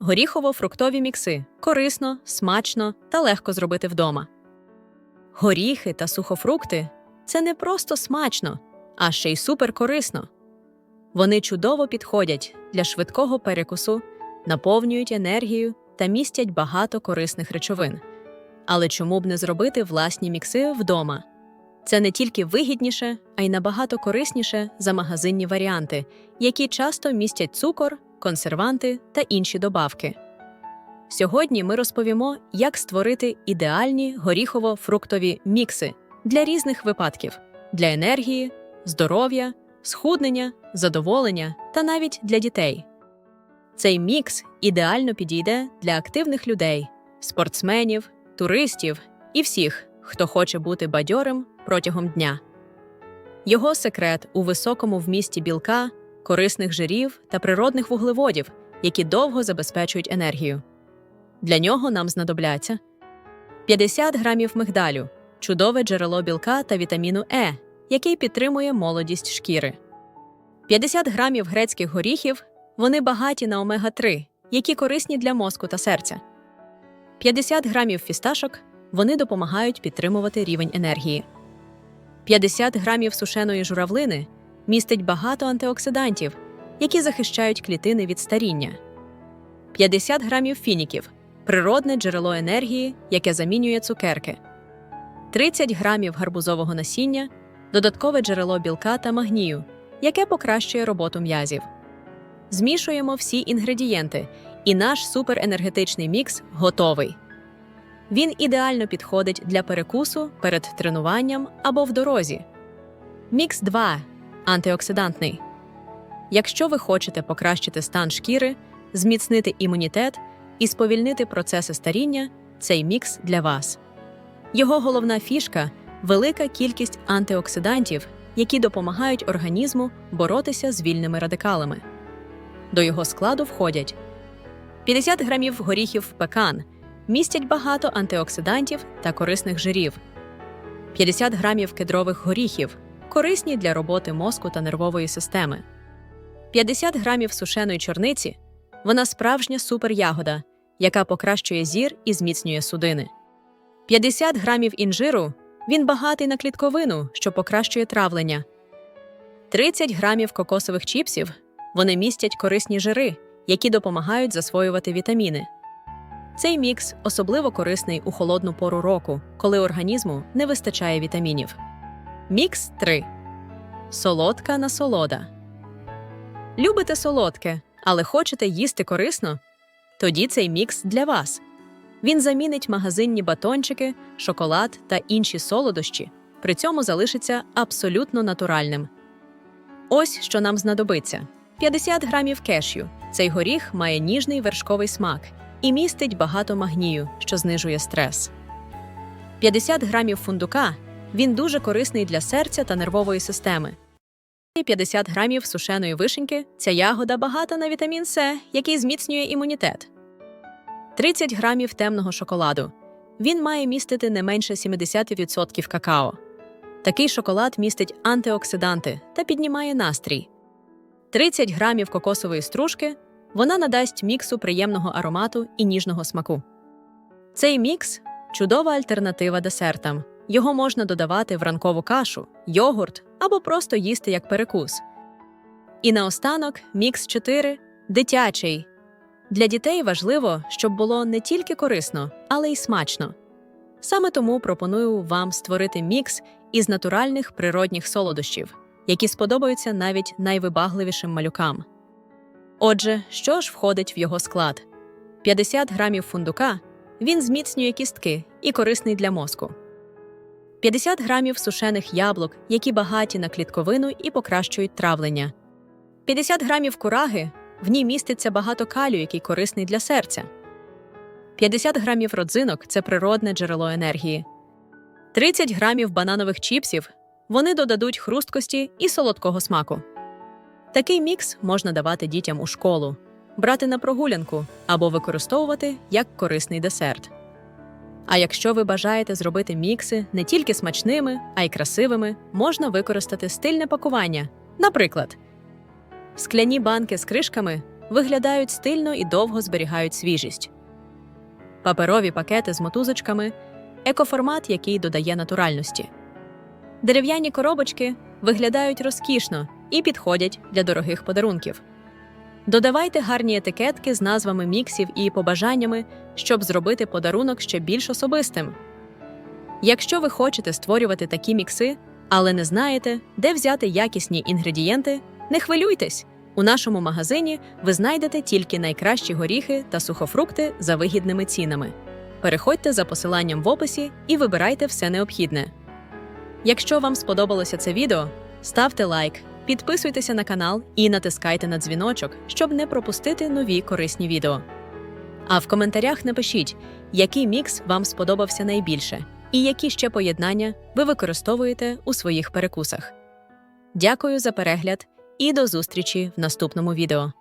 Горіхово-фруктові мікси корисно, смачно та легко зробити вдома. Горіхи та сухофрукти це не просто смачно, а ще й суперкорисно. Вони чудово підходять для швидкого перекусу, наповнюють енергію та містять багато корисних речовин. Але чому б не зробити власні мікси вдома? Це не тільки вигідніше, а й набагато корисніше за магазинні варіанти, які часто містять цукор, консерванти та інші добавки. Сьогодні ми розповімо, як створити ідеальні горіхово-фруктові мікси для різних випадків для енергії, здоров'я, схуднення, задоволення та навіть для дітей. Цей мікс ідеально підійде для активних людей, спортсменів, туристів і всіх, хто хоче бути бадьорим протягом дня. Його секрет у високому вмісті білка, корисних жирів та природних вуглеводів, які довго забезпечують енергію. Для нього нам знадобляться 50 грамів мигдалю, чудове джерело білка та вітаміну Е, який підтримує молодість шкіри. 50 грамів грецьких горіхів вони багаті на омега-3, які корисні для мозку та серця. 50 грамів фісташок вони допомагають підтримувати рівень енергії. 50 грамів сушеної журавлини містить багато антиоксидантів, які захищають клітини від старіння. 50 грамів фініків природне джерело енергії, яке замінює цукерки. 30 грамів гарбузового насіння додаткове джерело білка та магнію, яке покращує роботу м'язів. Змішуємо всі інгредієнти, і наш суперенергетичний мікс готовий. Він ідеально підходить для перекусу перед тренуванням або в дорозі. Мікс 2 антиоксидантний. Якщо ви хочете покращити стан шкіри, зміцнити імунітет і сповільнити процеси старіння, цей мікс для вас. Його головна фішка велика кількість антиоксидантів, які допомагають організму боротися з вільними радикалами. До його складу входять 50 грамів горіхів пекан містять багато антиоксидантів та корисних жирів, 50 грамів кедрових горіхів корисні для роботи мозку та нервової системи, 50 грамів сушеної чорниці вона справжня суперягода, яка покращує зір і зміцнює судини. 50 грамів інжиру він багатий на клітковину, що покращує травлення. 30 грамів кокосових чіпсів вони містять корисні жири, які допомагають засвоювати вітаміни. Цей мікс особливо корисний у холодну пору року, коли організму не вистачає вітамінів. Мікс 3. Солодка насолода. Любите солодке, але хочете їсти корисно? Тоді цей мікс для вас. Він замінить магазинні батончики, шоколад та інші солодощі, при цьому залишиться абсолютно натуральним. Ось що нам знадобиться: 50 грамів кешю. Цей горіх має ніжний вершковий смак і містить багато магнію, що знижує стрес. 50 грамів фундука він дуже корисний для серця та нервової системи. 50 грамів сушеної вишеньки ця ягода багата на вітамін С, який зміцнює імунітет. 30 грамів темного шоколаду. Він має містити не менше 70% какао. Такий шоколад містить антиоксиданти та піднімає настрій. 30 грамів кокосової стружки вона надасть міксу приємного аромату і ніжного смаку. Цей мікс чудова альтернатива десертам. Його можна додавати в ранкову кашу, йогурт або просто їсти як перекус. І наостанок мікс 4 дитячий. Для дітей важливо, щоб було не тільки корисно, але й смачно. Саме тому пропоную вам створити мікс із натуральних природних солодощів, які сподобаються навіть найвибагливішим малюкам. Отже, що ж входить в його склад? 50 грамів фундука він зміцнює кістки і корисний для мозку. 50 грамів сушених яблук, які багаті на клітковину і покращують травлення. 50 грамів кураги в ній міститься багато калію, який корисний для серця. 50 грамів родзинок це природне джерело енергії. 30 грамів бананових чіпсів вони додадуть хрусткості і солодкого смаку. Такий мікс можна давати дітям у школу, брати на прогулянку або використовувати як корисний десерт. А якщо ви бажаєте зробити мікси не тільки смачними, а й красивими, можна використати стильне пакування. Наприклад, скляні банки з кришками виглядають стильно і довго зберігають свіжість. Паперові пакети з мотузочками екоформат, який додає натуральності. Дерев'яні коробочки виглядають розкішно і підходять для дорогих подарунків. Додавайте гарні етикетки з назвами міксів і побажаннями, щоб зробити подарунок ще більш особистим. Якщо ви хочете створювати такі мікси, але не знаєте, де взяти якісні інгредієнти, не хвилюйтесь. У нашому магазині ви знайдете тільки найкращі горіхи та сухофрукти за вигідними цінами. Переходьте за посиланням в описі і вибирайте все необхідне. Якщо вам сподобалося це відео, ставте лайк, підписуйтеся на канал і натискайте на дзвіночок, щоб не пропустити нові корисні відео. А в коментарях напишіть, який мікс вам сподобався найбільше і які ще поєднання ви використовуєте у своїх перекусах. Дякую за перегляд і до зустрічі в наступному відео.